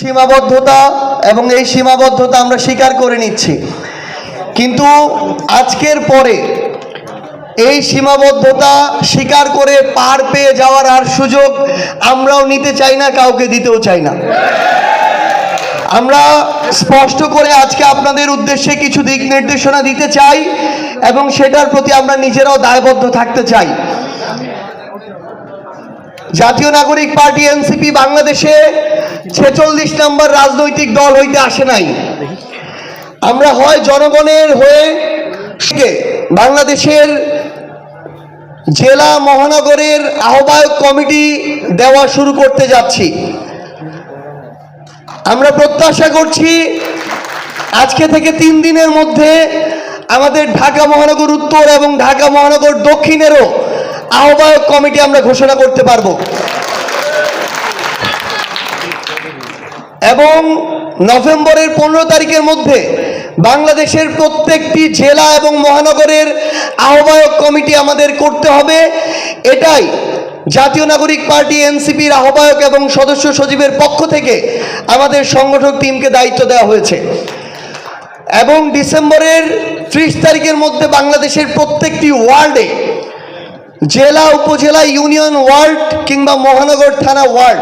সীমাবদ্ধতা এবং এই সীমাবদ্ধতা আমরা স্বীকার করে নিচ্ছি। কিন্তু আজকের পরে এই সীমাবদ্ধতা স্বীকার করে পার পেয়ে যাওয়ার আর সুযোগ আমরাও নিতে চাই না, কাউকে দিতেও চাই না। আমরা স্পষ্ট করে আজকে আপনাদের উদ্দেশ্যে কিছু দিক নির্দেশনা দিতে চাই এবং সেটার প্রতি আমরা নিজেরাও দায়বদ্ধ থাকতে চাই। জাতীয় নাগরিক পার্টি এনসিপি বাংলাদেশে ছেচল্লিশ নম্বর রাজনৈতিক দল হইতে আসে নাই। আমরা হয় জনগণের হয়ে বাংলাদেশের জেলা মহানগরের আহ্বায়ক কমিটি দেওয়া শুরু করতে যাচ্ছি। আমরা প্রত্যাশা করছি আজকে থেকে তিন দিনের মধ্যে আমাদের ঢাকা মহানগর উত্তর এবং ঢাকা মহানগর দক্ষিণেরও আহ্বায়ক কমিটি আমরা ঘোষণা করতে পারব। এবং নভেম্বরের পনেরো তারিখের মধ্যে বাংলাদেশের প্রত্যেকটি জেলা এবং মহানগরের আহ্বায়ক কমিটি আমাদের করতে হবে। এটাই জাতীয় নাগরিক পার্টি, এনসিপির আহ্বায়ক এবং সদস্য সচিবের পক্ষ থেকে আমাদের সংগঠক টিমকে দায়িত্ব দেওয়া হয়েছে। এবং ডিসেম্বরের ত্রিশ তারিখের মধ্যে বাংলাদেশের প্রত্যেকটি ওয়ার্ডে জেলা, উপজেলা, ইউনিয়ন, ওয়ার্ড কিংবা মহানগর থানা ওয়ার্ড।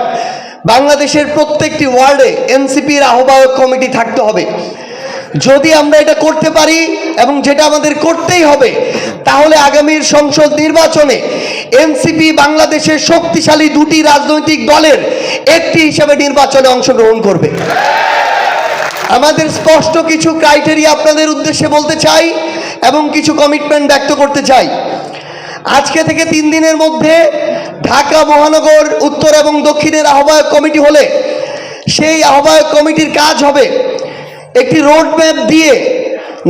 বাংলাদেশের প্রত্যেকটি ওয়ার্ডে এনসিপির আহ্বায়ক কমিটি থাকতে হবে। যদি আমরা এটা করতে পারি এবং যেটা আমাদের করতেই হবে, তাহলে আগামীর সংসদ নির্বাচনে এনসিপি বাংলাদেশের শক্তিশালী দুটি রাজনৈতিক দলের একটি হিসাবে নির্বাচনে অংশগ্রহণ করবে। আমাদের স্পষ্ট কিছু ক্রাইটেরিয়া আপনাদের উদ্দেশ্যে বলতে চাই এবং কিছু কমিটমেন্ট ব্যক্ত করতে চাই। আজকে থেকে তিন দিনের মধ্যে ঢাকা মহানগর উত্তর এবং দক্ষিণের আহ্বায়ক কমিটি হলে সেই আহ্বায়ক কমিটির কাজ হবে একটি রোড ম্যাপ দিয়ে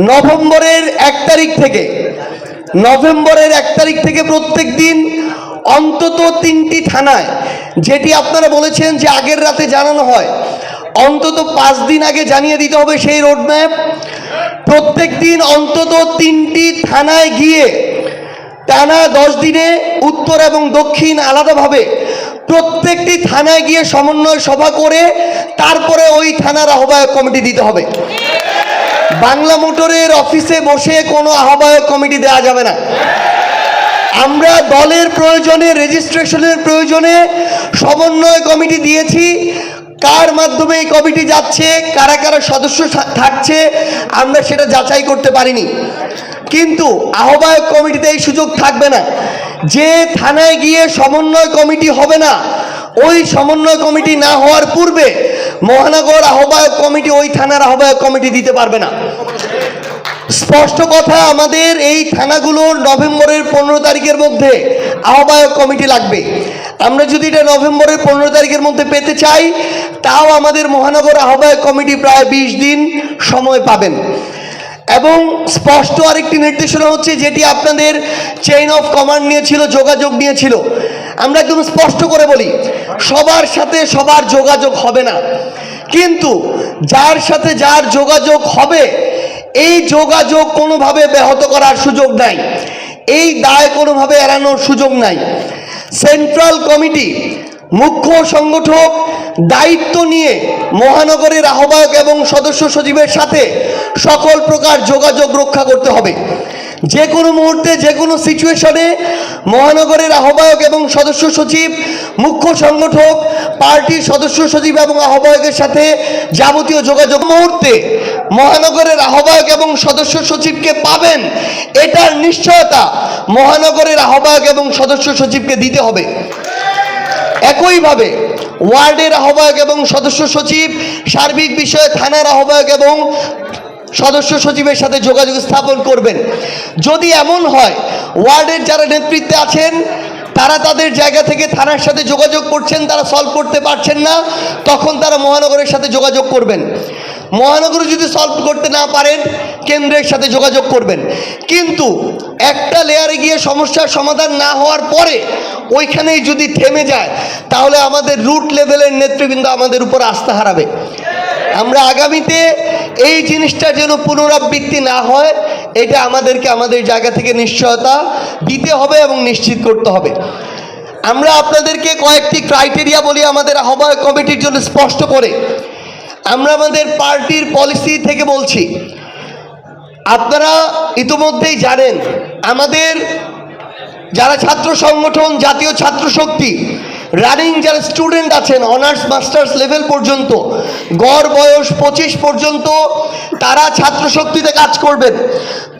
নভেম্বরের এক তারিখ থেকে, নভেম্বরের এক তারিখ থেকে প্রত্যেক দিন অন্তত তিনটি থানায়, যেটি আপনারা বলেছেন যে আগের রাতে জানানো হয়, অন্তত পাঁচ দিন আগে জানিয়ে দিতে হবে সেই রোড ম্যাপ প্রত্যেক দিন অন্তত তিনটি থানায় গিয়ে টানা দশ দিনে উত্তর এবং দক্ষিণ আলাদাভাবে প্রত্যেকটি থানায় গিয়ে সমন্বয় সভা করে তারপরে ওই থানার আহ্বায়ক কমিটি দিতে হবে। বাংলা মোটরের অফিসে বসে কোনো আহ্বায়ক কমিটি দেওয়া যাবে না। আমরা দলের প্রয়োজনে, রেজিস্ট্রেশনের প্রয়োজনে সমন্বয় কমিটি দিয়েছি। কার মাধ্যমে এই কমিটি যাচ্ছে, কারা কারা সদস্য থাকছে, আমরা সেটা যাচাই করতে পারিনি। কিন্তু আহ্বায়ক কমিটিতে এই সুযোগ থাকবে না। যে থানায় গিয়ে সমন্বয় কমিটি হবে না, ওই সমন্বয় কমিটি না হওয়ার পূর্বে মহানগর আহ্বায়ক কমিটি ওই থানার আহ্বায়ক কমিটি দিতে পারবে না। স্পষ্ট কথা, আমাদের এই থানাগুলোর নভেম্বরের পনেরো তারিখের মধ্যে আহ্বায়ক কমিটি লাগবে। আমরা যদি এটা নভেম্বরের পনেরো তারিখের মধ্যে পেতে চাই, তাও আমাদের মহানগর আহ্বায়ক কমিটি প্রায় বিশ দিন সময় পাবেন। এবং স্পষ্ট আরেকটি নির্দেশনা হচ্ছে যেটি আপনাদের চেইন অফ কমান্ড নিয়েছিল, যোগাযোগ নিয়েছিল। আমরা একদম স্পষ্ট করে বলি, সবার সাথে সবার যোগাযোগ হবে না। কিন্তু যার সাথে যার যোগাযোগ হবে, এই যোগাযোগ কোনোভাবে ব্যাহত করার সুযোগ নাই। এই দায় কোনোভাবে এড়ানোর সুযোগ নাই। সেন্ট্রাল কমিটি মুখ্য সংগঠক দায়িত্ব নিয়ে মহানগরের আহ্বায়ক এবং সদস্য সচিবের সাথে সকল প্রকার যোগাযোগ রক্ষা করতে হবে। যে কোনো মুহূর্তে যে কোনো সিচুয়েশনে মহানগরের আহ্বায়ক এবং সদস্য সচিব, মুখ্য সংগঠক, পার্টির সদস্য সচিব এবং আহ্বায়কের সাথে যাবতীয় যোগাযোগ মুহূর্তে মহানগরের আহ্বায়ক এবং সদস্য সচিবকে পাবেন। এটার নিশ্চয়তা মহানগরের আহ্বায়ক এবং সদস্য সচিবকে দিতে হবে। একইভাবে ওয়ার্ডের আহ্বায়ক এবং সদস্য সচিব, সার্বিক বিষয়ে থানার আহ্বায়ক এবং সদস্য সচিবের সাথে যোগাযোগ স্থাপন করবেন। যদি এমন হয়, ওয়ার্ডের যারা নেতৃত্বে আছেন, তারা তাদের জায়গা থেকে থানার সাথে যোগাযোগ করছেন, তারা সলভ করতে পারছেন না, তখন তারা মহানগরের সাথে যোগাযোগ করবেন। মহানগরে যদি সলভ করতে না পারেন, কেন্দ্রের সাথে যোগাযোগ করবেন। কিন্তু একটা লেয়ারে গিয়ে সমস্যার সমাধান না হওয়ার পরে ওইখানেই যদি থেমে যায়, তাহলে আমাদের রুট লেভেলের নেতৃবৃন্দ আমাদের উপর আস্থা হারাবে। আমরা আগামীতে এই জিনিসটা যেন পুনরাবৃত্তি না হয়, এটা আমাদেরকে আমাদের জায়গা থেকে নিশ্চয়তা দিতে হবে এবং নিশ্চিত করতে হবে। আমরা আপনাদেরকে কয়েকটি ক্রাইটেরিয়া বলি আমাদের আহ্বায়ক কমিটির জন্য স্পষ্ট করে। আমরা আমাদের পার্টির পলিসি থেকে বলছি, আপনারা ইতোমধ্যেই জানেন, আমাদের যারা ছাত্র সংগঠন, জাতীয় ছাত্র শক্তি রানিং যারা স্টুডেন্ট আছেন অনার্স মাস্টার্স লেভেল পর্যন্ত, গড় বয়স পঁচিশ পর্যন্ত, তারা ছাত্র শক্তিতে কাজ করবেন।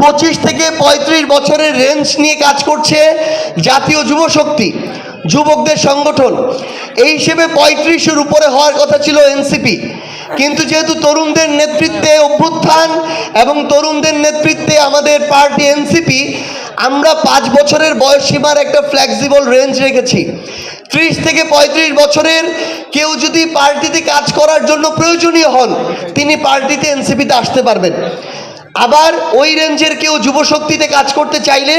পঁচিশ থেকে পঁয়ত্রিশ বছরের রেঞ্জ নিয়ে কাজ করছে জাতীয় যুব শক্তি, যুবকদের সংগঠন। এই হিসেবে পঁয়ত্রিশের উপরে হওয়ার কথা ছিল এনসিপি কিন্তু যেহেতু তরুণদের নেতৃত্বে অভ্যুত্থান এবং তরুণদের নেতৃত্বে আমাদের পার্টি এনসিপি আমরা পাঁচ বছরের বয়স সীমার একটা ফ্লেক্সিবল রেঞ্জ রেখেছি। ত্রিশ থেকে পঁয়ত্রিশ বছরের কেউ যদি পার্টিতে কাজ করার জন্য প্রয়োজনীয় হন, তিনি পার্টিতে এনসিপিতে আসতে পারবেন। আবার ওই রেঞ্জের কেউ যুবশক্তিতে কাজ করতে চাইলে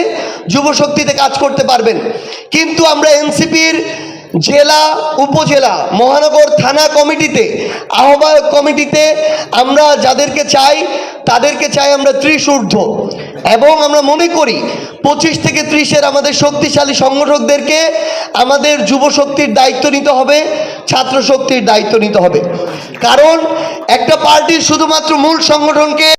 যুবশক্তিতে কাজ করতে পারবেন। কিন্তু আমরা এনসিপির জেলা, উপজেলা, মহানগর, থানা কমিটিতে, আহ্বায়ক কমিটিতে আমরা যাদেরকে চাই, তাদেরকে চাই আমরা ত্রিশ ঊর্ধ্ব। এবং আমরা মনে করি পঁচিশ থেকে ত্রিশের আমাদের শক্তিশালী সংগঠকদেরকে আমাদের যুব শক্তির দায়িত্ব নিতে হবে, ছাত্র শক্তির দায়িত্ব নিতে হবে। কারণ একটা পার্টির শুধুমাত্র মূল সংগঠনকে